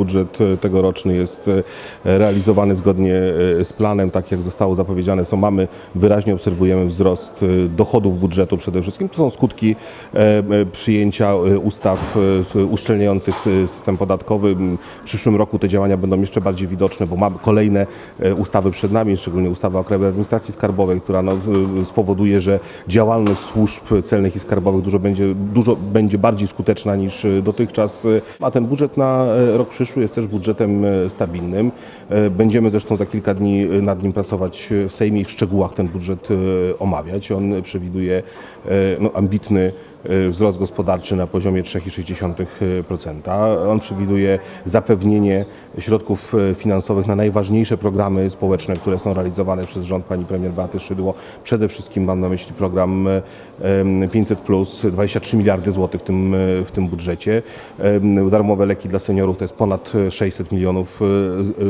budżet e, tegoroczny jest e, realizowany zgodnie e, z planem, tak jak zostało zapowiedziane. Co mamy, wyraźnie obserwujemy wzrost dochodów budżetu przede wszystkim. To są skutki przyjęcia ustaw uszczelniających sy- system podatkowy. W przyszłym roku te działania będą jeszcze bardziej widoczne, bo mamy kolejne ustawy przed nami, szczególnie ustawa o Krajowej Administracji Skarbowej, która no, spowoduje, że działalność służb celnych i skarbowych dużo będzie, dużo będzie bardziej skuteczna niż dotychczas. A ten budżet na rok przyszły jest też budżetem e, stabilnym. E, Będziemy zresztą za kilka dni e, nad nim pracować w Sejmie i w szczegółach ten budżet omawiać. On przewiduje no, ambitny wzrost gospodarczy na poziomie 3,6%. On przewiduje zapewnienie środków e, finansowych na najważniejsze programy społeczne, które są realizowane przez rząd pani premier Beaty Szydło. Przede wszystkim mam na myśli program e, em, 500, 23 miliardy złotych w tym, w tym budżecie. Darmowe leki dla seniorów to jest ponad 600 milionów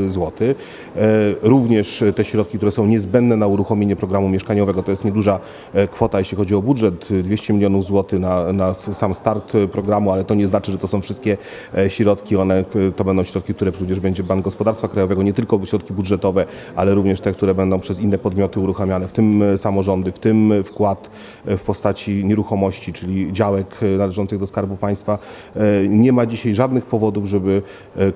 złotych. Również te środki, które są niezbędne na uruchomienie programu mieszkaniowego, to jest nieduża kwota, jeśli chodzi o budżet, 200 milionów złotych na, na sam start programu, ale to nie znaczy, że to są wszystkie e, środki. One to będą środki, które również będzie Bank Gospodarstwa Krajowego, nie tylko środki budżetowe, ale również te, które będą przez inne podmioty uruchamiane, w tym e, samorządy, w tym wkład e, w postaci nieruchomości, czyli działek należących do Skarbu Państwa. Nie ma dzisiaj żadnych powodów, żeby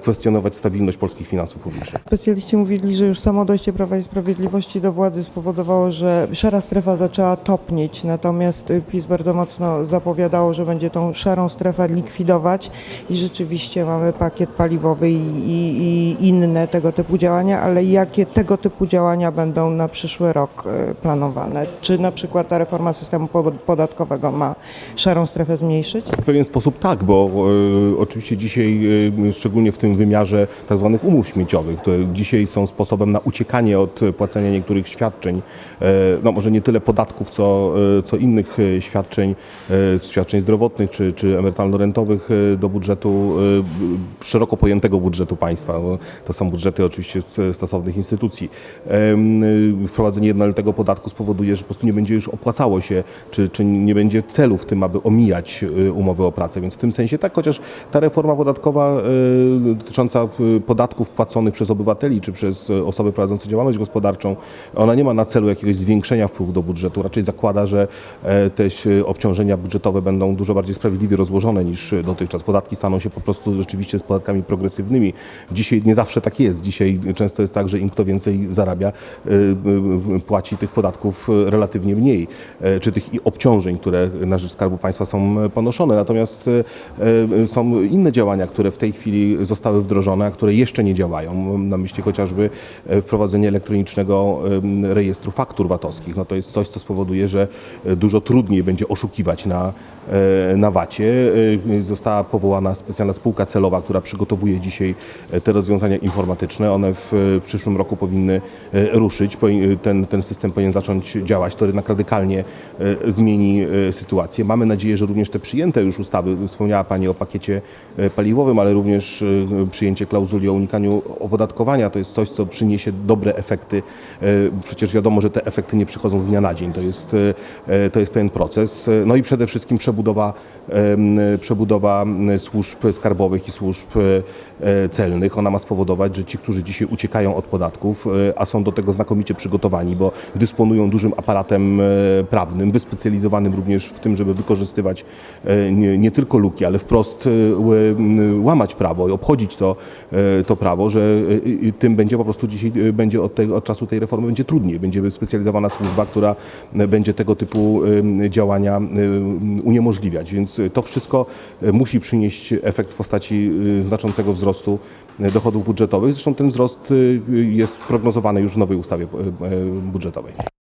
kwestionować stabilność polskich finansów publicznych. Specjaliści mówili, że już samo dojście Prawa i Sprawiedliwości do władzy spowodowało, że szara strefa zaczęła topnieć, natomiast PiS bardzo mocno zapowiadało, że będzie tą szarą strefę likwidować i rzeczywiście mamy pakiet paliwowy i, i, i inne tego typu działania, ale jakie tego typu działania będą na przyszły rok y, planowane? Czy na przykład ta reforma systemu po- podatkowego ma szarą strefę zmniejszyć? W pewien sposób tak, bo e, oczywiście dzisiaj, e, szczególnie w tym wymiarze tak zwanych umów śmieciowych, które dzisiaj są sposobem na uciekanie od płacenia niektórych świadczeń, e, no może nie tyle podatków, co, e, co innych e, świadczeń, e, świadczeń zdrowotnych czy, czy emerytalno-rentowych e, do budżetu, e, szeroko pojętego budżetu państwa. bo To są budżety oczywiście stosownych instytucji. E, Wprowadzenie jednolitego podatku spowoduje, że po prostu nie będzie już opłacało się, czy, czy nie będzie celu w tym, aby omijać umowy o pracę. Więc w tym sensie tak, chociaż ta reforma podatkowa dotycząca podatków płaconych przez obywateli, czy przez osoby prowadzące działalność gospodarczą, ona nie ma na celu jakiegoś zwiększenia wpływu do budżetu. Raczej zakłada, że e, te obciążenia budżetowe będą dużo bardziej sprawiedliwie rozłożone niż dotychczas. Podatki staną się po prostu rzeczywiście z podatkami progresywnymi. Dzisiaj nie zawsze tak jest. Dzisiaj często jest tak, że im kto więcej zarabia, y, y, płaci tych podatków relatywnie mniej, e, czy tych obciążeń, które na rzecz Skarbu Państwa są ponoszone. Natomiast e, e, są inne działania, które w tej chwili zostały wdrożone, a które jeszcze nie działają. Na myśli chociażby wprowadzenie elektronicznego rejestru faktur VAT-owskich. No to jest coś, co spowoduje, że dużo trudniej będzie oszukiwać na, e, na VAT-ie. E, Została powołana specjalna spółka celowa, która przygotowuje dzisiaj e, te rozwiązania informatyczne. One w przyszłym roku powinny ruszyć. Ten, ten system powinien zacząć działać. To jednak radykalnie zmieni sytuację. Mamy nadzieję, że również te przyjęte już ustawy, wspomniała Pani o pakiecie paliwowym, ale również przyjęcie klauzuli o unikaniu opodatkowania, to jest coś, co przyniesie dobre efekty. Przecież wiadomo, że te efekty nie przychodzą z dnia na dzień. To jest, to jest pewien proces. No i przede wszystkim przebudowa, em, przebudowa m, służb skarbowych i służb e, celnych. Ona ma spowodować, że ci, którzy dzisiaj uciekają od podatków, e, a są do tego znakomicie przygotowani, bo dysponują dużym aparatem e, prawnym, wyspecjalizowanym również w tym, żeby wykorzystywać nie, nie tylko luki, ale wprost łamać prawo i obchodzić to, to prawo, że tym będzie po prostu dzisiaj, będzie od, od czasu tej reformy będzie trudniej. Będzie specjalizowana służba, która będzie tego typu działania uniemożliwiać. Więc to wszystko e, musi przynieść efekt w postaci znaczącego wzrostu dochodów budżetowych. Zresztą ten wzrost jest prognozowany już w nowej ustawie budżetowej.